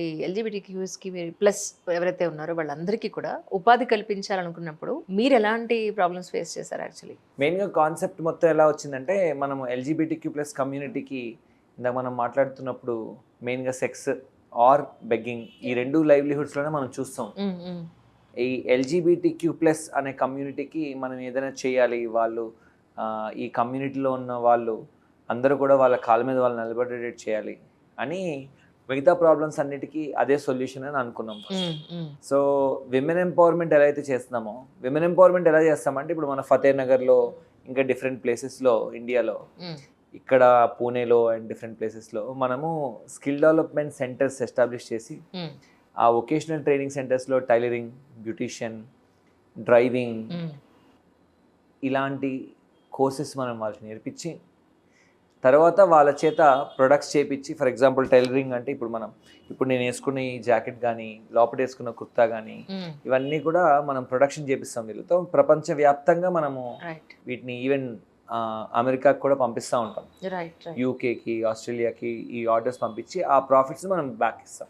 ఈ LGBT క్యూస్కి plus ఎవరైతే ఉన్నారో వాళ్ళందరికీ కూడా ఉపాధి కల్పించాలనుకున్నప్పుడు మీరు ఎలాంటి ప్రాబ్లమ్స్ ఫేస్ చేశారు యాక్చువల్లీ? మెయిన్గా కాన్సెప్ట్ మొత్తం ఎలా వచ్చిందంటే మనం ఎల్జీబీటీక్యూ ప్లస్ కమ్యూనిటీకి ఇందాక మనం మాట్లాడుతున్నప్పుడు మెయిన్గా సెక్స్ ఆర్ బెగ్గింగ్ ఈ రెండు లైవ్లీహుడ్స్లోనే మనం చూస్తాం. ఈ ఎల్జీబీటీక్యూ ప్లస్ అనే కమ్యూనిటీకి మనం ఏదైనా చేయాలి వాళ్ళు ఈ కమ్యూనిటీలో ఉన్న వాళ్ళు అందరూ కూడా వాళ్ళ కాళ్ళ మీద వాళ్ళు నిలబడేటట్టు చేయాలి అని మిగతా ప్రాబ్లమ్స్ అన్నిటికీ అదే సొల్యూషన్ అని అనుకున్నాం సో విమెన్ ఎంపవర్మెంట్ ఎలా అయితే చేస్తున్నామో విమెన్ ఎంపవర్మెంట్ ఎలా చేస్తామంటే ఇప్పుడు మన ఫతే నగర్లో ఇంకా డిఫరెంట్ ప్లేసెస్లో ఇండియాలో ఇక్కడ పూణేలో అండ్ డిఫరెంట్ ప్లేసెస్లో మనము స్కిల్ డెవలప్మెంట్ సెంటర్స్ ఎస్టాబ్లిష్ చేసి ఆ వొకేషనల్ ట్రైనింగ్ సెంటర్స్లో టైలరింగ్ బ్యూటిషియన్ డ్రైవింగ్ ఇలాంటి కోర్సెస్ మనం వాళ్ళకి నేర్పించి తర్వాత వాళ్ళ చేత ప్రొడక్ట్స్ చేపించి ఫర్ ఎగ్జాంపుల్ టైలరింగ్ అంటే ఇప్పుడు మనం ఇప్పుడు నేను వేసుకున్న ఈ జాకెట్ కానీ లోపల వేసుకున్న కుర్తా కానీ ఇవన్నీ కూడా మనం ప్రొడక్షన్ చేపిస్తాం వీళ్ళతో. ప్రపంచవ్యాప్తంగా మనము వీటిని ఈవెన్ అమెరికాకి కూడా పంపిస్తూ ఉంటాం. యూకేకి ఆస్ట్రేలియాకి ఈ ఆర్డర్స్ పంపించి ఆ ప్రాఫిట్స్ మనం బ్యాక్ ఇస్తాం.